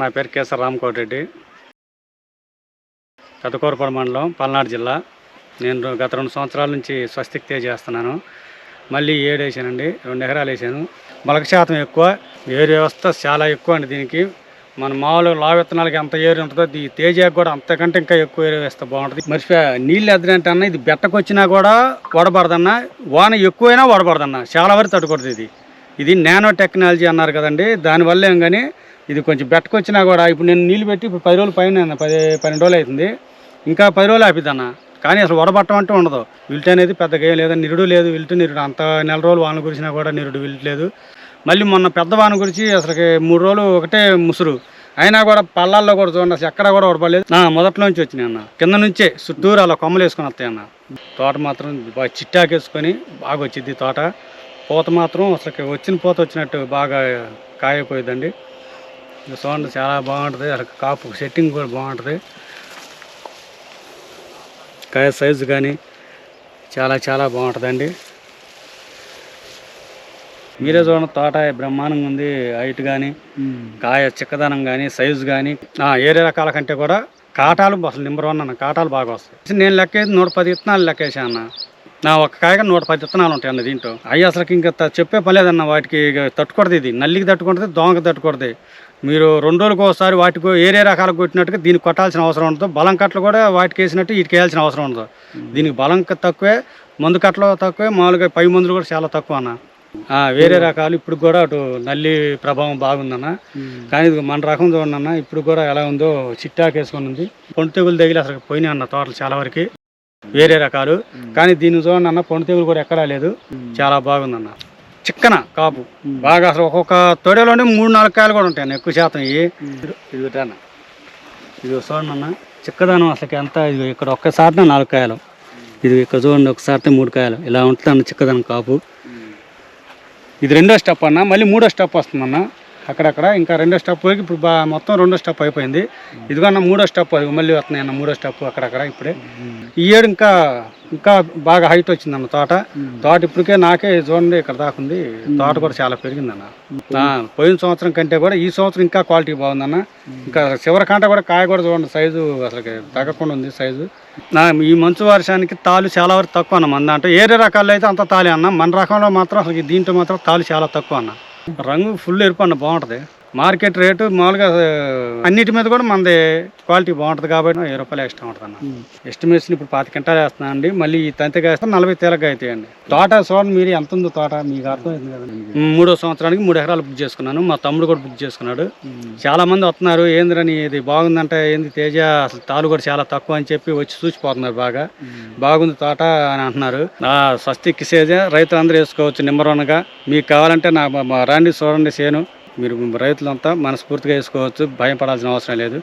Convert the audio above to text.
నా పేరు కేసర్ రామకోటిరెడ్డి పెద్దకూరపాడు మండలం పల్నాడు జిల్లా. నేను గత రెండు సంవత్సరాల నుంచి స్వస్తిక్ తేజ్ చేస్తున్నాను. మళ్ళీ ఏడు వేసానండి రెండు ఎకరాలు వేసాను. మొలక శాతం ఎక్కువ ఏరు వ్యవస్థ చాలా ఎక్కువ అండి దీనికి. మన మామూలు లావు విత్తనాలకి ఎంత ఏరు ఉంటుందో ఈ తేజాకి కూడా అంతకంటే ఇంకా ఎక్కువ ఏరు వేస్తే బాగుంటుంది. మరి నీళ్ళు ఎద్దరంటే అన్న ఇది బెట్టకొచ్చినా కూడా వడబడదన్న వాన ఎక్కువైనా వడబడదన్న చాలా వరకు తట్టుకూడదు ఇది. ఇది నానో టెక్నాలజీ అన్నారు కదండి దానివల్ల ఏం కానీ ఇది కొంచెం బెట్టకొచ్చినా కూడా ఇప్పుడు నేను నీళ్ళు పెట్టి ఇప్పుడు పది రోజులు పైన పది పన్నెండు రోజులు అవుతుంది. ఇంకా పది రోజులు ఆపిద్దన్న. కానీ అసలు వడబట్టం అంటూ ఉండదు. విల్ట్ అనేది పెద్దగా ఏం లేదు నిరుడు లేదు. విల్టు నిరుడు. అంత నెల రోజులు వాన కురిసినా కూడా నిరుడు విల్ట్ లేదు. మళ్ళీ మొన్న పెద్ద వాన గురించి అసలుకి మూడు రోజులు ఒకటే ముసురు. అయినా కూడా పల్లాల్లో కూడా చూడండి అసలు ఎక్కడ కూడా వడపడలేదు నా మొదట్లోంచి వచ్చినాయి అన్న. కింద నుంచే చుట్టూరు అలా కొమ్మలు వేసుకొని వస్తాయి అన్న తోట మాత్రం బాగా చిట్టాకేసుకొని బాగా వచ్చింది తోట. పూత మాత్రం అసలు వచ్చిన పూత వచ్చినట్టు బాగా కాయపోయిందండి చూడండి చాలా బాగుంటుంది. అసలు కాపు సెట్టింగ్ కూడా బాగుంటుంది. కాయ సైజు కానీ చాలా చాలా బాగుంటుందండి. మీరే చూడండి తోట బ్రహ్మాండంగా ఉంది. హైట్ కానీ కాయ చిక్కదనం కానీ సైజు కానీ ఏరే రకాల కంటే కూడా కాటాలు అసలు నెంబర్ వన్ అన్న కాటాలు బాగా వస్తాయి. నేను లెక్కేది నూట పది విత్తనాలు లెక్కేసా అన్న. నా ఒక్క కాయగా నూట పది విత్తనాలు ఉంటాయి అన్న దీంట్లో. అవి అసలు ఇంకా చెప్పే పని లేదన్న వాటికి తట్టుకూడదు ఇది. నల్లికి తట్టుకుంటుంది దోమకి తట్టుకూడదు. మీరు రెండు రోజులకు ఒకసారి వాటికి ఏరే రకాలకు కొట్టినట్టుగా దీనికి కొట్టాల్సిన అవసరం ఉండదు. బలం కట్టలు కూడా వాటికి వేసినట్టు వీటికి వేయాల్సిన అవసరం ఉండదు. దీనికి బలం తక్కువే మందు కట్టలు తక్కువే మామూలుగా పై మందులు కూడా చాలా తక్కువ అన్న. వేరే రకాలు ఇప్పుడు కూడా అటు నల్లి ప్రభావం బాగుందన్న. కానీ ఇది మన రకం చూడండి అన్న ఇప్పుడు కూడా ఎలా ఉందో చిట్టాకు వేసుకొని ఉంది. పొండు తెగులు తగిలి అసలు పోయినాయి అన్న తోటలు చాలా వరకు. వేరే రకాలు. కానీ దీన్ని చూడండి అన్న పొండు తెగులు కూడా ఎక్కడా లేదు. చాలా బాగుందన్న చిక్కన కాపు. బాగా అసలు ఒక్కొక్క తొడలోనే మూడు నాలుగు కాయలు కూడా ఉంటాయి అన్న ఎక్కువ శాతం ఇవి. ఇది అన్న. ఇది చూడండి అన్న చిక్కదనం అసలు ఎంత ఇది ఇక్కడ ఒక్కసారినే నాలుగు కాయలు. ఇది ఇక్కడ చూడండి ఒకసారితే మూడు కాయలు. ఇలా ఉంటుంది అన్న చిక్కదనం కాపు. ఇది రెండో స్టెప్ అన్న మళ్ళీ మూడో స్టెప్ వస్తుందన్న. అక్కడక్కడ ఇంకా రెండో స్టెప్ పోయి ఇప్పుడు బా మొత్తం రెండో స్టెప్ అయిపోయింది. ఇదిగన్నా మూడో స్టెప్ మళ్ళీ వస్తున్నాయి అన్న మూడో స్టెప్ అక్కడక్కడ ఇప్పుడే. ఈ ఏడు ఇంకా ఇంకా బాగా హైట్ వచ్చిందన్న తోట. తోట ఇప్పటికే నాకే చూడండి ఇక్కడ దాకా ఉంది. తోట కూడా చాలా పెరిగిందన్న పోయిన సంవత్సరం కంటే కూడా ఈ సంవత్సరం ఇంకా క్వాలిటీ బాగుందన్న ఇంకా చివరి కూడా కాయ కూడా చూడండి సైజు అసలు తగ్గకుండా ఉంది సైజు ఈ మంచు వర్షానికి తాలు చాలా వరకు తక్కువ అన్న. మంద అంటే ఏరే రకాల్లో అయితే అంత తాలి అన్న. మన రకంలో మాత్రం అసలు దీంట్లో మాత్రం తాలు చాలా తక్కువ అన్న. రంగు ఫుల్ ఎరుపు అన్న బాగుంటుంది మార్కెట్ రేటు మామూలుగా అన్నిటి మీద కూడా మనది క్వాలిటీ బాగుంటుంది కాబట్టి వెయ్యి రూపాయలు ఎక్స్ట్రా ఉంటుంది అన్న ఎస్టిమేషన్ ఇప్పుడు పాతి కింటాలు వేస్తున్నాను అండి మళ్ళీ ఈ తంతిగా వేస్తే నలభై తేలగా అవుతాయండి తోట చూడండి మీరు ఎంత ఉందో తోట మీకు అర్థమైంది కదా మూడో సంవత్సరానికి మూడు ఎకరాలు బుక్ చేసుకున్నాను. మా తమ్ముడు కూడా బుక్ చేసుకున్నాడు. చాలా మంది వస్తున్నారు ఏంద్రని ఇది బాగుందంటే ఏంది తేజ? అసలు తాలు కూడా చాలా తక్కువ అని చెప్పి వచ్చి చూసిపోతున్నారు బాగా. బాగుంది తోట అని అంటున్నారు. ఆ స్వస్తి కిసేజ రైతులందరూ వేసుకోవచ్చు నెంబర్ వన్గా. మీకు కావాలంటే నా రండి చూడండి సేను. మీరు రైతులంతా మనస్ఫూర్తిగా వేసుకోవచ్చు. భయం పడాల్సిన అవసరం లేదు.